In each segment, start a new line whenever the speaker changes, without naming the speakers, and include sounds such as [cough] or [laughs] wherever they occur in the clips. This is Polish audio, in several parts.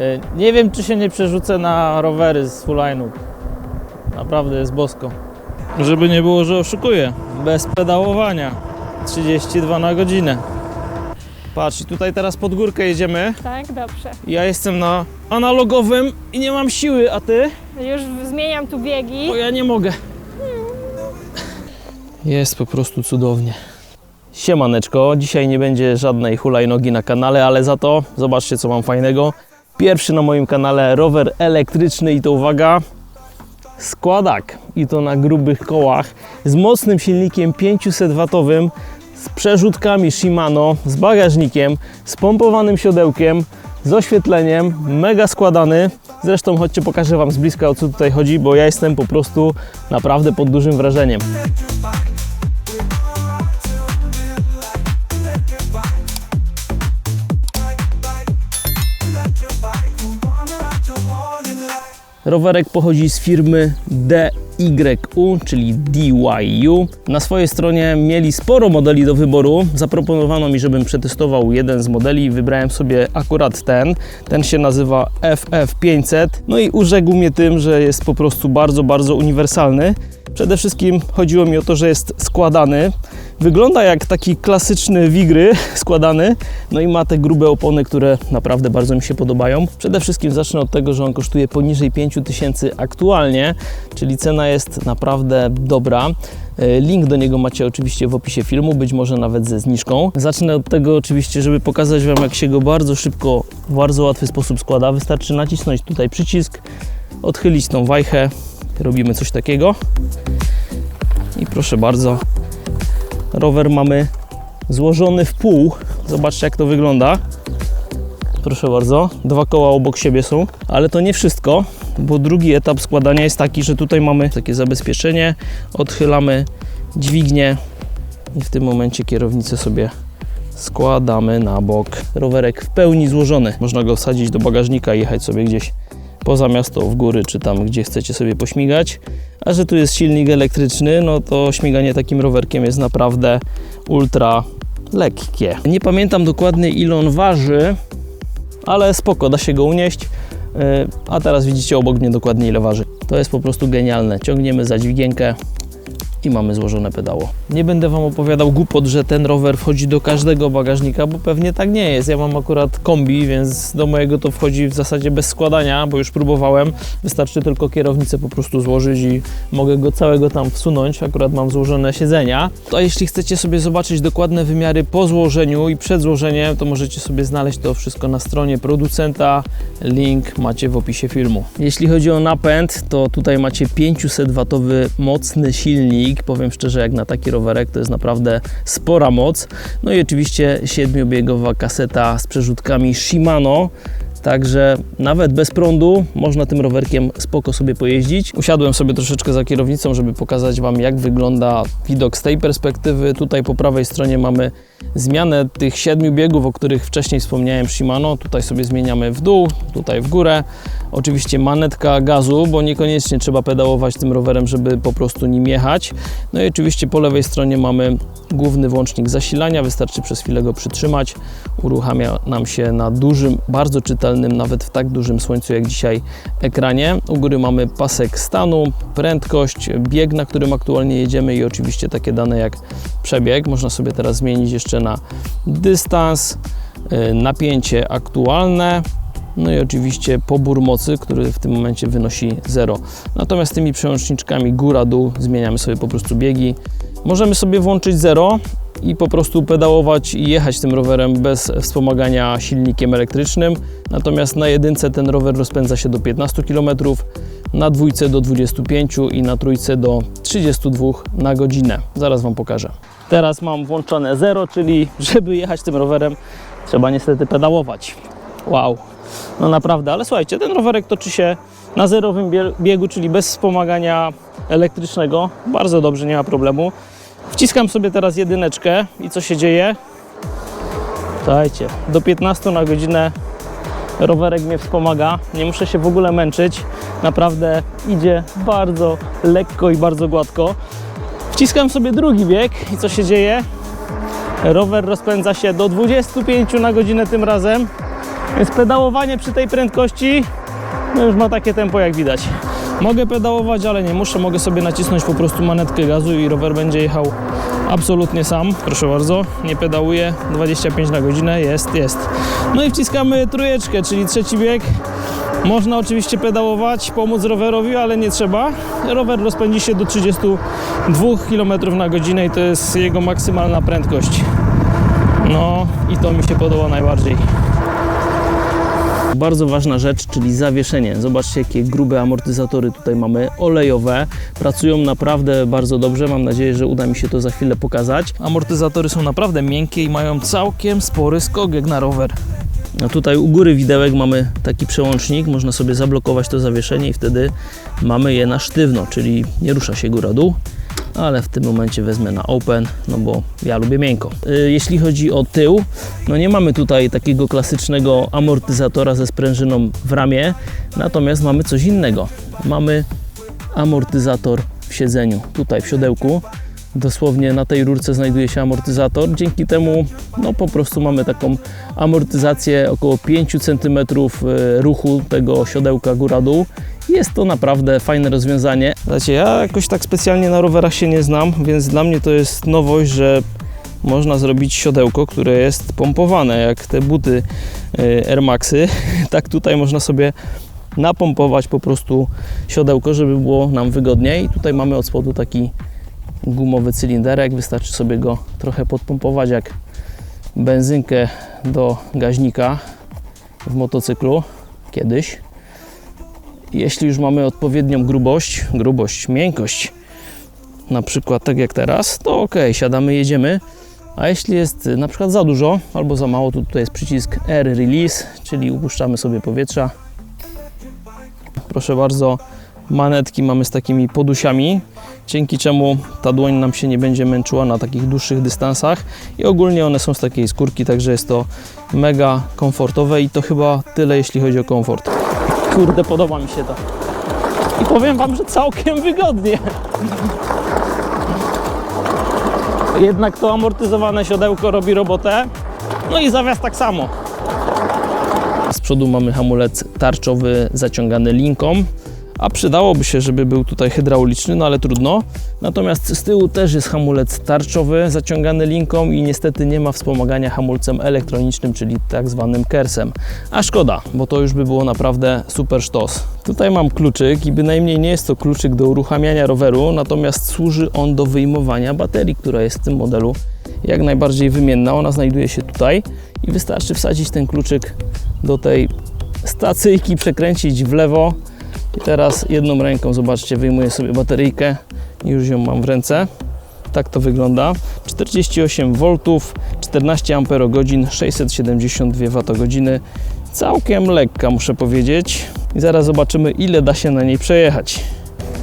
Y, Nie wiem, czy się nie przerzucę na rowery z full Naprawdę jest bosko. Żeby nie było, że oszukuję. Bez pedałowania. 32 na godzinę. Patrz, tutaj teraz pod górkę jedziemy.
Tak, dobrze.
Ja jestem na analogowym i nie mam siły, a ty?
Już zmieniam tu biegi.
Bo ja nie mogę. Jest po prostu cudownie. Siemaneczko, dzisiaj nie będzie żadnej hulajnogi na kanale, ale za to zobaczcie co mam fajnego. Pierwszy na moim kanale rower elektryczny i to uwaga, składak i to na grubych kołach z mocnym silnikiem 500W, z przerzutkami Shimano, z bagażnikiem, z pompowanym siodełkiem, z oświetleniem, mega składany. Zresztą chodźcie pokażę Wam z bliska o co tutaj chodzi, bo ja jestem po prostu naprawdę pod dużym wrażeniem. Rowerek pochodzi z firmy DYU, czyli DYU. Na swojej stronie mieli sporo modeli do wyboru. Zaproponowano mi, żebym przetestował jeden z modeli wybrałem sobie akurat ten. Ten się nazywa FF500. No i urzekł mnie tym, że jest po prostu bardzo, bardzo uniwersalny. Przede wszystkim chodziło mi o to, że jest składany. Wygląda jak taki klasyczny wigry [laughs] składany, no i ma te grube opony, które naprawdę bardzo mi się podobają. Przede wszystkim zacznę od tego, że on kosztuje poniżej 5000 aktualnie, czyli cena jest naprawdę dobra. E, Link do niego macie oczywiście w opisie filmu, być może nawet ze zniżką. Zacznę od tego oczywiście, żeby pokazać Wam, jak się go bardzo szybko, w bardzo łatwy sposób składa. Wystarczy nacisnąć tutaj przycisk, odchylić tą wajchę, robimy coś takiego. I proszę bardzo, rower mamy złożony w pół. Zobaczcie jak to wygląda. Proszę bardzo, dwa koła obok siebie są, ale to nie wszystko, bo drugi etap składania jest taki, że tutaj mamy takie zabezpieczenie, odchylamy dźwignię i w tym momencie kierownicę sobie składamy na bok. Rowerek w pełni złożony. Można go wsadzić do bagażnika i jechać sobie gdzieś poza miasto, w góry, czy tam, gdzie chcecie sobie pośmigać. A że tu jest silnik elektryczny, no to śmiganie takim rowerkiem jest naprawdę ultra lekkie. Nie pamiętam dokładnie ile on waży, ale spoko, da się go unieść. Yy, A teraz widzicie obok mnie dokładnie ile waży. To jest po prostu genialne. Ciągniemy za dźwigienkę i mamy złożone pedało. Nie będę Wam opowiadał głupot, że ten rower wchodzi do każdego bagażnika, bo pewnie tak nie jest. Ja mam akurat kombi, więc do mojego to wchodzi w zasadzie bez składania, bo już próbowałem. Wystarczy tylko kierownicę po prostu złożyć i mogę go całego tam wsunąć. Akurat mam złożone siedzenia. A jeśli chcecie sobie zobaczyć dokładne wymiary po złożeniu i przed złożeniem, to możecie sobie znaleźć to wszystko na stronie producenta. Link macie w opisie filmu. Jeśli chodzi o napęd, to tutaj macie 500W mocny silnik. Powiem szczerze, jak na taki rowerek to jest naprawdę spora moc. No i oczywiście siedmiobiegowa kaseta z przerzutkami Shimano. Także nawet bez prądu można tym rowerkiem spoko sobie pojeździć. Usiadłem sobie troszeczkę za kierownicą, żeby pokazać Wam, jak wygląda widok z tej perspektywy. Tutaj po prawej stronie mamy zmianę tych siedmiu biegów, o których wcześniej wspomniałem Shimano. Tutaj sobie zmieniamy w dół, tutaj w górę. Oczywiście manetka gazu, bo niekoniecznie trzeba pedałować tym rowerem, żeby po prostu nim jechać. No i oczywiście po lewej stronie mamy główny włącznik zasilania. Wystarczy przez chwilę go przytrzymać. Uruchamia nam się na dużym, bardzo czytelnym, nawet w tak dużym słońcu jak dzisiaj ekranie. U góry mamy pasek stanu, prędkość, bieg, na którym aktualnie jedziemy i oczywiście takie dane jak przebieg. Można sobie teraz zmienić jeszcze na dystans, y, napięcie aktualne, no i oczywiście pobór mocy, który w tym momencie wynosi 0. Natomiast tymi przełączniczkami góra-dół zmieniamy sobie po prostu biegi. Możemy sobie włączyć 0 i po prostu pedałować i jechać tym rowerem bez wspomagania silnikiem elektrycznym. Natomiast na jedynce ten rower rozpędza się do 15 km, na dwójce do 25 i na trójce do 32 na godzinę. Zaraz Wam pokażę. Teraz mam włączone 0, czyli żeby jechać tym rowerem trzeba niestety pedałować. Wow, no naprawdę, ale słuchajcie, ten rowerek toczy się na zerowym bie- biegu, czyli bez wspomagania elektrycznego. Bardzo dobrze, nie ma problemu. Wciskam sobie teraz jedyneczkę i co się dzieje? Słuchajcie, do 15 na godzinę rowerek mnie wspomaga. Nie muszę się w ogóle męczyć. Naprawdę idzie bardzo lekko i bardzo gładko. Wciskam sobie drugi bieg i co się dzieje? Rower rozpędza się do 25 na godzinę tym razem. Więc pedałowanie przy tej prędkości no już ma takie tempo jak widać. Mogę pedałować, ale nie muszę. Mogę sobie nacisnąć po prostu manetkę gazu i rower będzie jechał absolutnie sam. Proszę bardzo, nie pedałuję. 25 na godzinę, jest, jest. No i wciskamy trójeczkę, czyli trzeci bieg. Można oczywiście pedałować, pomóc rowerowi, ale nie trzeba. Rower rozpędzi się do 32 km na godzinę i to jest jego maksymalna prędkość. No i to mi się podoba najbardziej. Bardzo ważna rzecz, czyli zawieszenie. Zobaczcie, jakie grube amortyzatory tutaj mamy, olejowe. Pracują naprawdę bardzo dobrze. Mam nadzieję, że uda mi się to za chwilę pokazać. Amortyzatory są naprawdę miękkie i mają całkiem spory skok jak na rower. No tutaj u góry widełek mamy taki przełącznik, można sobie zablokować to zawieszenie i wtedy mamy je na sztywno, czyli nie rusza się góra-dół, ale w tym momencie wezmę na open, no bo ja lubię miękko. Y, Jeśli chodzi o tył, no nie mamy tutaj takiego klasycznego amortyzatora ze sprężyną w ramię, natomiast mamy coś innego. Mamy amortyzator w siedzeniu, tutaj w siodełku. Dosłownie na tej rurce znajduje się amortyzator. Dzięki temu no, po prostu mamy taką amortyzację około 5 cm ruchu tego siodełka góra-dół. Jest to naprawdę fajne rozwiązanie. Znacie, ja jakoś tak specjalnie na rowerach się nie znam, więc dla mnie to jest nowość, że można zrobić siodełko, które jest pompowane, jak te buty y, Air Maxy. [laughs] Tak tutaj można sobie napompować po prostu siodełko, żeby było nam wygodniej. Tutaj mamy od spodu taki gumowy cylinderek. Wystarczy sobie go trochę podpompować jak benzynkę do gaźnika w motocyklu kiedyś. Jeśli już mamy odpowiednią grubość, grubość, miękkość, na przykład tak jak teraz, to ok, siadamy, jedziemy. A jeśli jest na przykład za dużo albo za mało, to tutaj jest przycisk Air Release, czyli upuszczamy sobie powietrza. Proszę bardzo, manetki mamy z takimi podusiami, dzięki czemu ta dłoń nam się nie będzie męczyła na takich dłuższych dystansach i ogólnie one są z takiej skórki, także jest to mega komfortowe i to chyba tyle jeśli chodzi o komfort. Kurde, podoba mi się to. I powiem Wam, że całkiem wygodnie. Jednak to amortyzowane siodełko robi robotę. No i zawias tak samo. Z przodu mamy hamulec tarczowy zaciągany linką, a przydałoby się, żeby był tutaj hydrauliczny, no ale trudno. Natomiast z tyłu też jest hamulec tarczowy zaciągany linką i niestety nie ma wspomagania hamulcem elektronicznym, czyli tak zwanym kersem. A szkoda, bo to już by było naprawdę super sztos. Tutaj mam kluczyk i bynajmniej nie jest to kluczyk do uruchamiania roweru, natomiast służy on do wyjmowania baterii, która jest w tym modelu jak najbardziej wymienna. Ona znajduje się tutaj i wystarczy wsadzić ten kluczyk do tej stacyjki, przekręcić w lewo i teraz jedną ręką, zobaczcie, wyjmuję sobie bateryjkę i już ją mam w ręce. Tak to wygląda. 48 V, 14 Ah, 672 Wh. Całkiem lekka, muszę powiedzieć. I zaraz zobaczymy, ile da się na niej przejechać.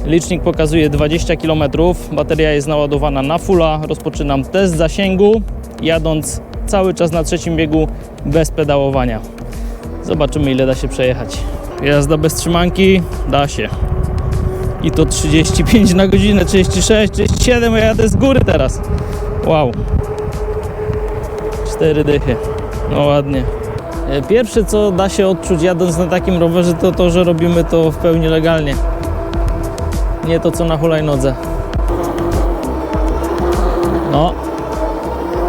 Licznik pokazuje 20 km. Bateria jest naładowana na fulla. Rozpoczynam test zasięgu, jadąc cały czas na trzecim biegu bez pedałowania. Zobaczymy, ile da się przejechać. Jazda bez trzymanki da się. I to 35 na godzinę, 36, 37, ja jadę z góry teraz. Wow. Cztery dychy. No ładnie. E, Pierwsze co da się odczuć jadąc na takim rowerze to to, że robimy to w pełni legalnie. Nie to co na hulajnodze. No.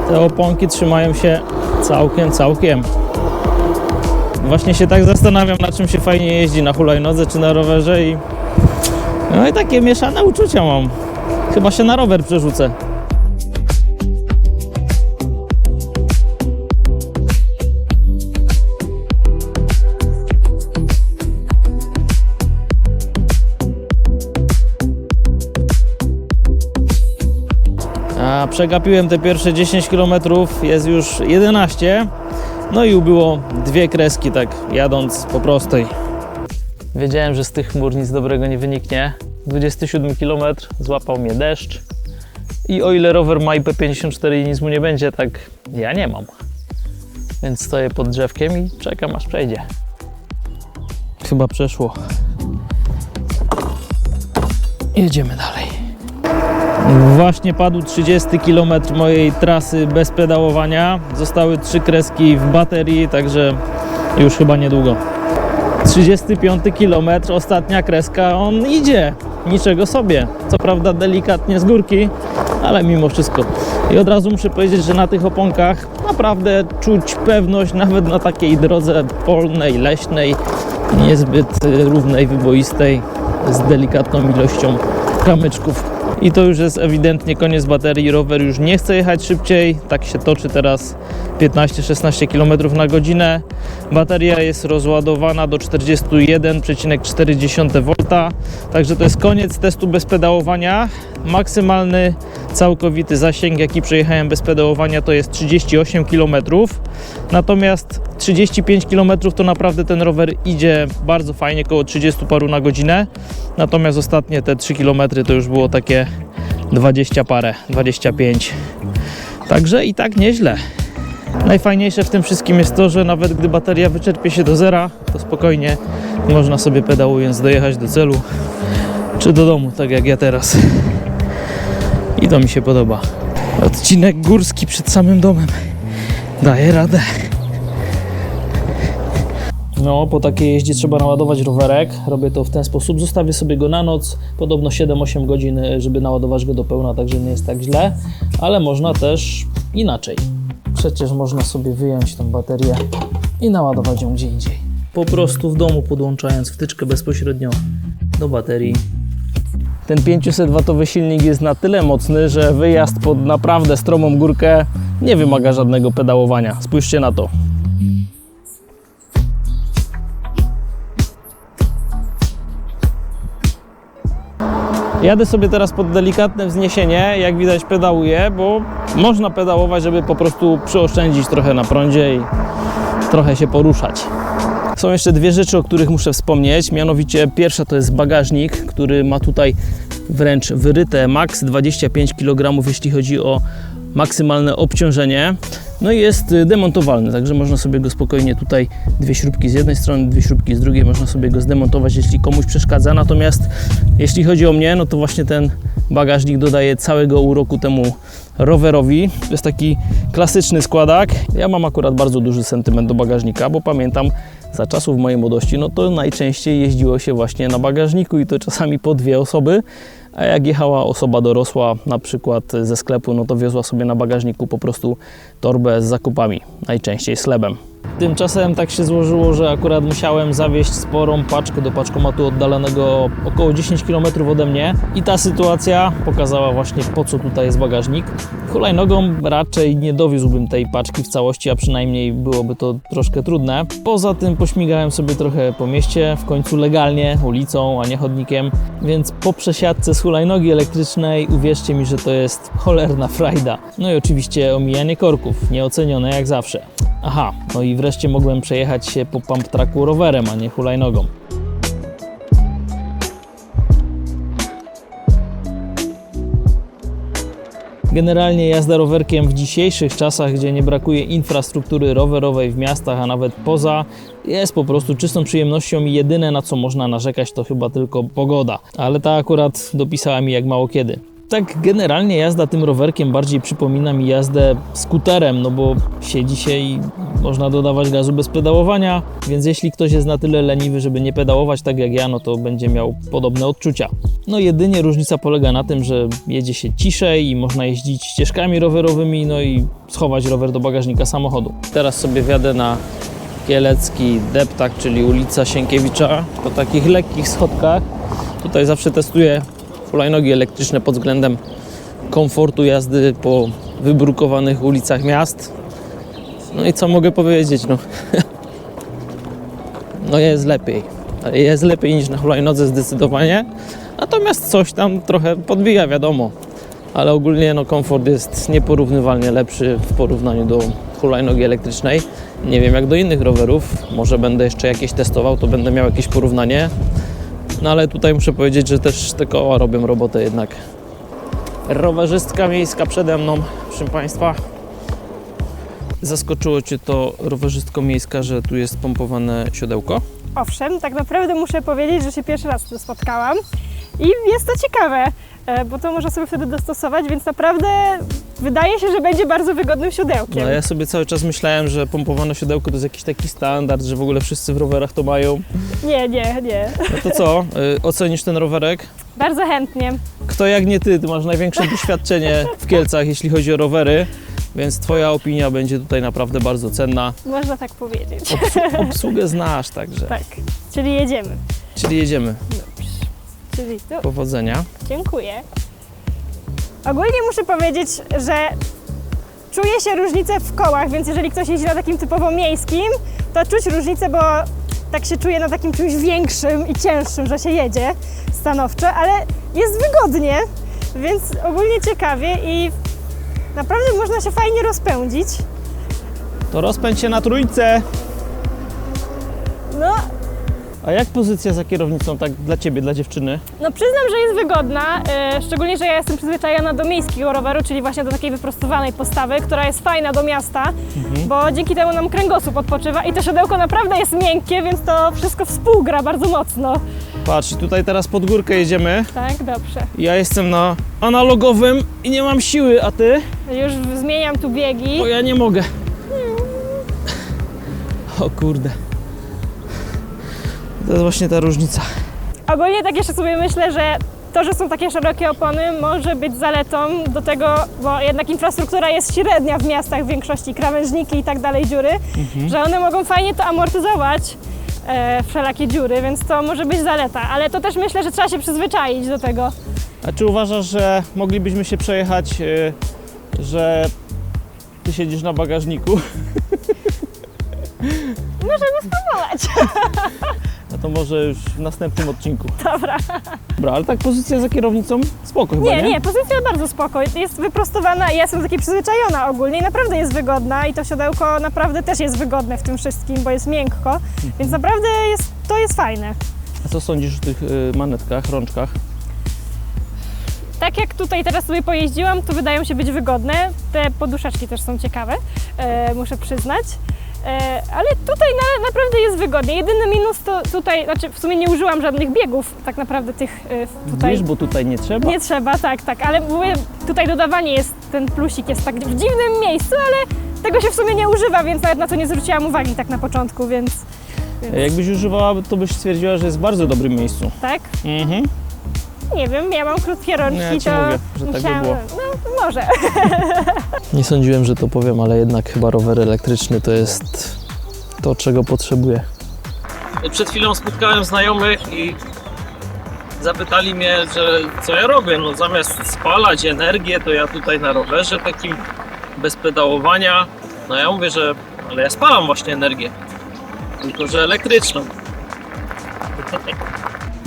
Te oponki trzymają się całkiem, całkiem. Właśnie się tak zastanawiam, na czym się fajnie jeździ, na hulajnodze czy na rowerze i no i takie mieszane uczucia mam. Chyba się na rower przerzucę. A przegapiłem te pierwsze 10 km, jest już 11. No i ubyło dwie kreski, tak jadąc po prostej. Wiedziałem, że z tych chmur nic dobrego nie wyniknie. 27 km złapał mnie deszcz. I o ile rower ma IP54 i nic mu nie będzie, tak ja nie mam. Więc stoję pod drzewkiem i czekam aż przejdzie. Chyba przeszło. Jedziemy dalej. Właśnie padł 30 km mojej trasy bez pedałowania. Zostały trzy kreski w baterii, także Już chyba niedługo. 35 km, ostatnia kreska, on idzie. Niczego sobie. Co prawda delikatnie z górki, ale mimo wszystko. I od razu muszę powiedzieć, że na tych oponkach naprawdę czuć pewność, nawet na takiej drodze polnej, leśnej, niezbyt y, równej, wyboistej, z delikatną ilością kamyczków. I to już jest ewidentnie koniec baterii. Rower już nie chce jechać szybciej. Tak się toczy teraz 15-16 km na godzinę. Bateria jest rozładowana do 41,4 V. Także to jest koniec testu bez pedałowania. Maksymalny całkowity zasięg, jaki przejechałem bez pedałowania, to jest 38 km. Natomiast 35 km to naprawdę ten rower idzie bardzo fajnie, około 30 paru na godzinę. Natomiast ostatnie te 3 km to już było takie 20 parę, 25. Także i tak nieźle. Najfajniejsze w tym wszystkim jest to, że nawet gdy bateria wyczerpie się do zera, to spokojnie można sobie pedałując dojechać do celu czy do domu, tak jak ja teraz. I to mi się podoba. Odcinek górski przed samym domem. Daje radę. No, po takiej jeździe trzeba naładować rowerek. Robię to w ten sposób. Zostawię sobie go na noc, podobno 7-8 godzin, żeby naładować go do pełna, także nie jest tak źle, ale można też inaczej. Przecież można sobie wyjąć tą baterię i naładować ją gdzie indziej. Po prostu w domu podłączając wtyczkę bezpośrednio do baterii. Ten 500W silnik jest na tyle mocny, że wyjazd pod naprawdę stromą górkę nie wymaga żadnego pedałowania. Spójrzcie na to. Jadę sobie teraz pod delikatne wzniesienie, jak widać pedałuję, bo można pedałować, żeby po prostu przyoszczędzić trochę na prądzie i trochę się poruszać. Są jeszcze dwie rzeczy, o których muszę wspomnieć. Mianowicie pierwsza to jest bagażnik, który ma tutaj wręcz wyryte maks 25 kg, jeśli chodzi o maksymalne obciążenie. No i jest y, demontowalny, także można sobie go spokojnie tutaj dwie śrubki z jednej strony, dwie śrubki z drugiej, można sobie go zdemontować, jeśli komuś przeszkadza. Natomiast jeśli chodzi o mnie, no to właśnie ten bagażnik dodaje całego uroku temu rowerowi. To jest taki klasyczny składak. Ja mam akurat bardzo duży sentyment do bagażnika, bo pamiętam za czasów mojej młodości, no to najczęściej jeździło się właśnie na bagażniku i to czasami po dwie osoby. A jak jechała osoba dorosła, na przykład ze sklepu, no to wiozła sobie na bagażniku po prostu torbę z zakupami, najczęściej z chlebem. Tymczasem tak się złożyło, że akurat musiałem zawieźć sporą paczkę do paczkomatu oddalonego około 10 km ode mnie i ta sytuacja pokazała właśnie po co tutaj jest bagażnik. Hulajnogą raczej nie dowiózłbym tej paczki w całości, a przynajmniej byłoby to troszkę trudne. Poza tym pośmigałem sobie trochę po mieście, w końcu legalnie, ulicą, a nie chodnikiem, więc po przesiadce z hulajnogi elektrycznej uwierzcie mi, że to jest cholerna frajda. No i oczywiście omijanie korków, nieocenione jak zawsze. Aha, no i wreszcie mogłem przejechać się po pump tracku rowerem, a nie hulajnogą. Generalnie jazda rowerkiem w dzisiejszych czasach, gdzie nie brakuje infrastruktury rowerowej w miastach, a nawet poza, jest po prostu czystą przyjemnością i jedyne na co można narzekać to chyba tylko pogoda. Ale ta akurat dopisała mi jak mało kiedy. Tak generalnie jazda tym rowerkiem bardziej przypomina mi jazdę skuterem, no bo siedzi się i można dodawać gazu bez pedałowania, więc jeśli ktoś jest na tyle leniwy, żeby nie pedałować tak jak ja, no to będzie miał podobne odczucia. No jedynie różnica polega na tym, że jedzie się ciszej i można jeździć ścieżkami rowerowymi, no i schować rower do bagażnika samochodu. Teraz sobie wjadę na Kielecki Deptak, czyli ulica Sienkiewicza, po takich lekkich schodkach. Tutaj zawsze testuję hulajnogi elektryczne pod względem komfortu jazdy po wybrukowanych ulicach miast. No i co mogę powiedzieć? No, [laughs] no jest lepiej. Jest lepiej niż na hulajnodze zdecydowanie. Natomiast coś tam trochę podbija, wiadomo. Ale ogólnie no, komfort jest nieporównywalnie lepszy w porównaniu do hulajnogi elektrycznej. Nie wiem jak do innych rowerów. Może będę jeszcze jakieś testował, to będę miał jakieś porównanie. No ale tutaj muszę powiedzieć, że też te koła robią robotę jednak. Rowerzystka miejska przede mną, proszę Państwa. Zaskoczyło Cię to rowerzystko miejska, że tu jest pompowane siodełko?
Owszem, tak naprawdę muszę powiedzieć, że się pierwszy raz z tym spotkałam i jest to ciekawe, bo to można sobie wtedy dostosować, więc naprawdę wydaje się, że będzie bardzo wygodnym siodełkiem.
No ja sobie cały czas myślałem, że pompowane siodełko to jest jakiś taki standard, że w ogóle wszyscy w rowerach to mają.
Nie, nie, nie.
No to co, y, ocenisz ten rowerek?
Bardzo chętnie.
Kto jak nie ty, ty masz największe [laughs] doświadczenie w Kielcach, jeśli chodzi o rowery, więc twoja opinia będzie tutaj naprawdę bardzo cenna.
Można tak powiedzieć.
Obs- [laughs] obsługę znasz także,
Tak, czyli jedziemy.
czyli jedziemy. Powodzenia.
Dziękuję. Ogólnie muszę powiedzieć, że czuję się różnicę w kołach, więc jeżeli ktoś jeździ na takim typowo miejskim, to czuć różnicę, bo tak się czuję na takim czymś większym i cięższym, że się jedzie stanowczo, ale jest wygodnie, więc ogólnie ciekawie i naprawdę można się fajnie rozpędzić.
To rozpędź się na trójce. A jak pozycja za kierownicą, tak dla ciebie, dla dziewczyny?
No przyznam, że jest wygodna, e, szczególnie, że ja jestem przyzwyczajona do miejskiego roweru, czyli właśnie do takiej wyprostowanej postawy, która jest fajna do miasta, bo dzięki temu nam kręgosłup odpoczywa i to siodełko naprawdę jest miękkie, więc to wszystko współgra bardzo mocno.
Patrz, tutaj teraz pod górkę jedziemy.
Tak, dobrze.
Ja jestem na analogowym i nie mam siły, a ty?
Już zmieniam tu biegi.
Bo ja nie mogę. O kurde. To jest właśnie ta różnica.
Ogólnie tak jeszcze sobie myślę, że to, że są takie szerokie opony może być zaletą do tego, bo jednak infrastruktura jest średnia w miastach w większości, krawężniki i tak dalej, dziury, że one mogą fajnie to amortyzować, e, wszelakie dziury, więc to może być zaleta, ale to też myślę, że trzeba się przyzwyczaić do tego.
A czy uważasz, że moglibyśmy się przejechać, yy, że ty siedzisz na bagażniku?
Możemy spróbować. [laughs]
To może już w następnym odcinku. [laughs]
Dobra.
Dobra, ale tak pozycja za kierownicą spoko chyba,
Nie,
nie?
nie, pozycja bardzo spoko, jest wyprostowana i ja jestem takiej przyzwyczajona ogólnie i naprawdę jest wygodna i to siodełko naprawdę też jest wygodne w tym wszystkim, bo jest miękko, więc naprawdę jest, to jest fajne.
A co sądzisz o tych y, manetkach, rączkach?
Tak jak tutaj teraz sobie pojeździłam, to wydają się być wygodne. Te poduszeczki też są ciekawe, e, muszę przyznać. E, ale tutaj na, naprawdę jest wygodnie. Jedyny minus to tutaj, znaczy w sumie nie użyłam żadnych biegów, tak naprawdę tych e, tutaj.
Wiesz, bo tutaj nie trzeba.
Nie trzeba, tak, tak, ale mówię, tutaj dodawanie jest, ten plusik jest tak w dziwnym miejscu, ale tego się w sumie nie używa, więc nawet na to nie zwróciłam uwagi tak na początku, więc, więc
Jakbyś używała, to byś stwierdziła, że jest w bardzo dobrym miejscu.
tak.
Mhm.
Nie wiem, ja mam krótkie rączki,
Ja ci
to
mówię, że tak by było.
no może.
Nie sądziłem, że to powiem, ale jednak chyba rower elektryczny to jest to, czego potrzebuję. Przed chwilą spotkałem znajomych i zapytali mnie, że co ja robię. No zamiast spalać energię, to ja tutaj na rowerze takim bez pedałowania. No ja mówię, że ale ja spalam właśnie energię, tylko że elektryczną. [laughs]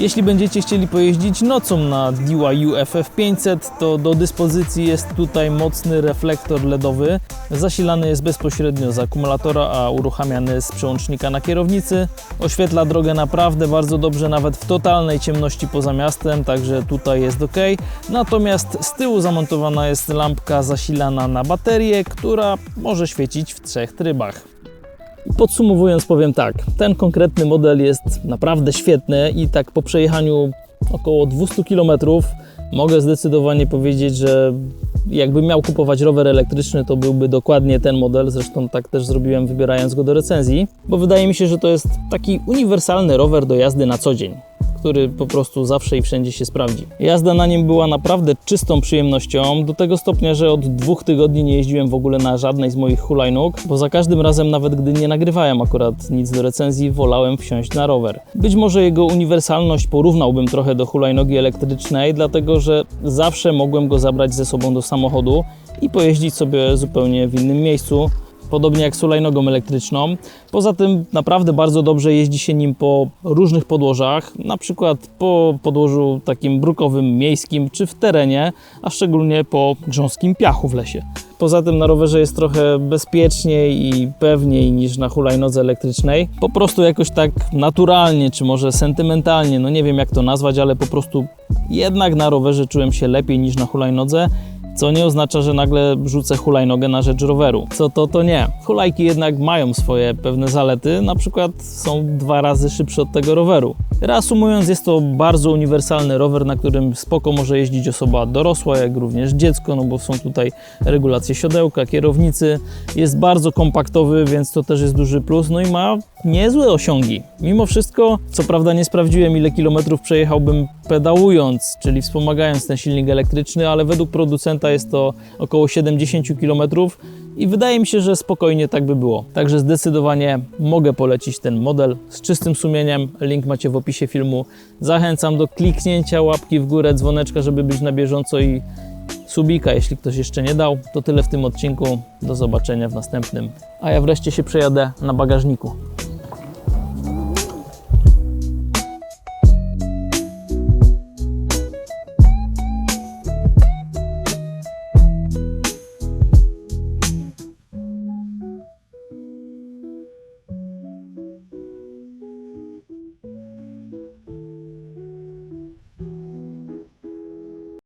Jeśli będziecie chcieli pojeździć nocą na DYU FF500, to do dyspozycji jest tutaj mocny reflektor LEDowy. Zasilany jest bezpośrednio z akumulatora, a uruchamiany z przełącznika na kierownicy. Oświetla drogę naprawdę bardzo dobrze, nawet w totalnej ciemności poza miastem, także tutaj jest ok. Natomiast z tyłu zamontowana jest lampka zasilana na baterię, która może świecić w trzech trybach. Podsumowując powiem tak, ten konkretny model jest naprawdę świetny i tak po przejechaniu około 200 km mogę zdecydowanie powiedzieć, że jakbym miał kupować rower elektryczny, to byłby dokładnie ten model. Zresztą tak też zrobiłem wybierając go do recenzji, bo wydaje mi się, że to jest taki uniwersalny rower do jazdy na co dzień który po prostu zawsze i wszędzie się sprawdzi. Jazda na nim była naprawdę czystą przyjemnością, do tego stopnia, że od dwóch tygodni nie jeździłem w ogóle na żadnej z moich hulajnóg, bo za każdym razem, nawet gdy nie nagrywałem akurat nic do recenzji, wolałem wsiąść na rower. Być może jego uniwersalność porównałbym trochę do hulajnogi elektrycznej, dlatego że zawsze mogłem go zabrać ze sobą do samochodu i pojeździć sobie zupełnie w innym miejscu, podobnie jak z hulajnogą elektryczną. Poza tym naprawdę bardzo dobrze jeździ się nim po różnych podłożach, na przykład po podłożu takim brukowym, miejskim czy w terenie, a szczególnie po grząskim piachu w lesie. Poza tym na rowerze jest trochę bezpieczniej i pewniej niż na hulajnodze elektrycznej. Po prostu jakoś tak naturalnie, czy może sentymentalnie, no nie wiem jak to nazwać, ale po prostu jednak na rowerze czułem się lepiej niż na hulajnodze. Co nie oznacza, że nagle rzucę hulajnogę na rzecz roweru. Co to, to nie. Hulajki jednak mają swoje pewne zalety, na przykład są dwa razy szybsze od tego roweru. Reasumując, jest to bardzo uniwersalny rower, na którym spoko może jeździć osoba dorosła, jak również dziecko, no bo są tutaj regulacje siodełka, kierownicy. Jest bardzo kompaktowy, więc to też jest duży plus, no i ma niezłe osiągi. Mimo wszystko, co prawda nie sprawdziłem ile kilometrów przejechałbym pedałując, czyli wspomagając ten silnik elektryczny, ale według producenta jest to około 70 km i wydaje mi się, że spokojnie tak by było. Także zdecydowanie mogę polecić ten model z czystym sumieniem. Link macie w opisie filmu. Zachęcam do kliknięcia łapki w górę, dzwoneczka, żeby być na bieżąco i subika, jeśli ktoś jeszcze nie dał. To tyle w tym odcinku. Do zobaczenia w następnym. A ja wreszcie się przejadę na bagażniku.